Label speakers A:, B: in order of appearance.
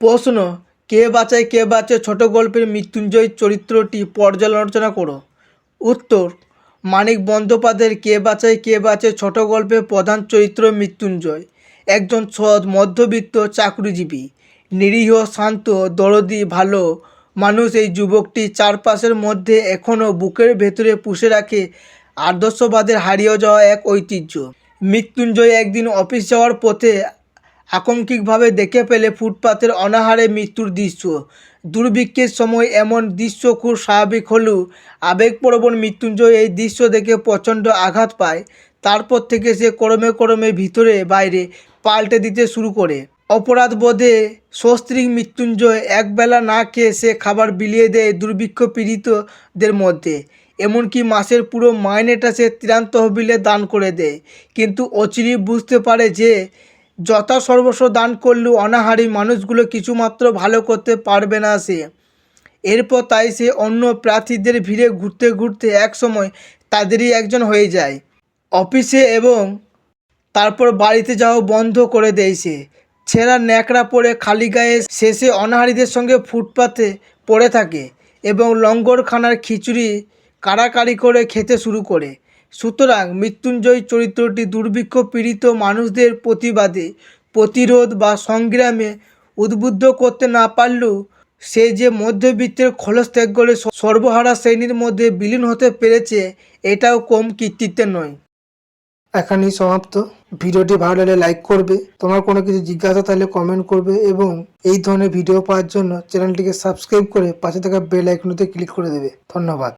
A: প্রশ্ন, কে বাঁচায়, কে বাঁচে ছোট গল্পের মৃত্যুঞ্জয় চরিত্রটি পর্যালোচনা করো। উত্তর, মানিক বন্দ্যোপাধ্যায়ের কে বাঁচায়, কে বাঁচে ছোট গল্পের প্রধান চরিত্র মৃত্যুঞ্জয়। একজন সৎ, মধ্যবিত্ত, চাকরিজীবী। নিরীহ, শান্ত, দরদি, ভালো মানুষ এই যুবকটি চারপাশের মধ্যে এখনও বুকের ভেতরে পুষে রাখে আদর্শবাদের হারিয়ে যাওয়া এক ঐতিহ্য। মৃত্যুঞ্জয় একদিন অফিস যাওয়ার পথে আকস্মিকভাবে দেখে পেলে ফুটপাতের অনাহারে মৃত্যুর দৃশ্য। দুর্ভিক্ষের সময় এমন দৃশ্য খুব স্বাভাবিক হলেও আবেগপ্রবণ মৃত্যুঞ্জয় এই দৃশ্য দেখে প্রচণ্ড আঘাত পায়। তারপর থেকে সে ক্রমে ক্রমে ভিতরে, বাইরে পাল্টে দিতে শুরু করে। অপরাধ বোধে সস্ত্রীক মৃত্যুঞ্জয় একবেলা না খেয়ে সে খাবার বিলিয়ে দেয় দুর্ভিক্ষ পীড়িতদের মধ্যে। এমনকি মাসের পুরো মাইনেটা সে ত্রাণ তহবিলে দান করে দেয়। কিন্তু অচিরি বুঝতে পারে যে যথা সর্বস্ব দান করলেও অনাহারী মানুষগুলো কিছুমাত্র ভালো করতে পারবে না সে। এরপর তাই সে অন্য প্রার্থীদের ভিড়ে ঘুরতে ঘুরতে একসময় তাদেরই একজন হয়ে যায়। অফিসে এবং তারপর বাড়িতে যাওয়া বন্ধ করে দেয় সে। ছেঁড়া ন্যাকড়া পরে খালি গায়ে শেষে অনাহারীদের সঙ্গে ফুটপাতে পড়ে থাকে এবং লঙ্গরখানার খিচুড়ি কাড়াকাড়ি করে খেতে শুরু করে। সুতরাং মৃত্যুঞ্জয় চরিত্রটি দুর্ভিক্ষ পীড়িত মানুষদের প্রতিবাদে প্রতিরোধ বা সংগ্রামে উদ্বুদ্ধ করতে না পারলেও সে যে মধ্যবিত্তের খলস ত্যাগ করে সর্বহারা শ্রেণির মধ্যে বিলীন হতে পেরেছে, এটাও কম কৃতিত্বের নয়। এখানেই সমাপ্ত। ভিডিওটি ভালো লাগলে লাইক করবে। তোমার কোনো কিছু জিজ্ঞাসা থাকলে কমেন্ট করবে এবং এই ধরনের ভিডিও পাওয়ার জন্য চ্যানেলটিকে সাবস্ক্রাইব করে পাশে থাকা বেল আইকনতে ক্লিক করে দেবে। ধন্যবাদ।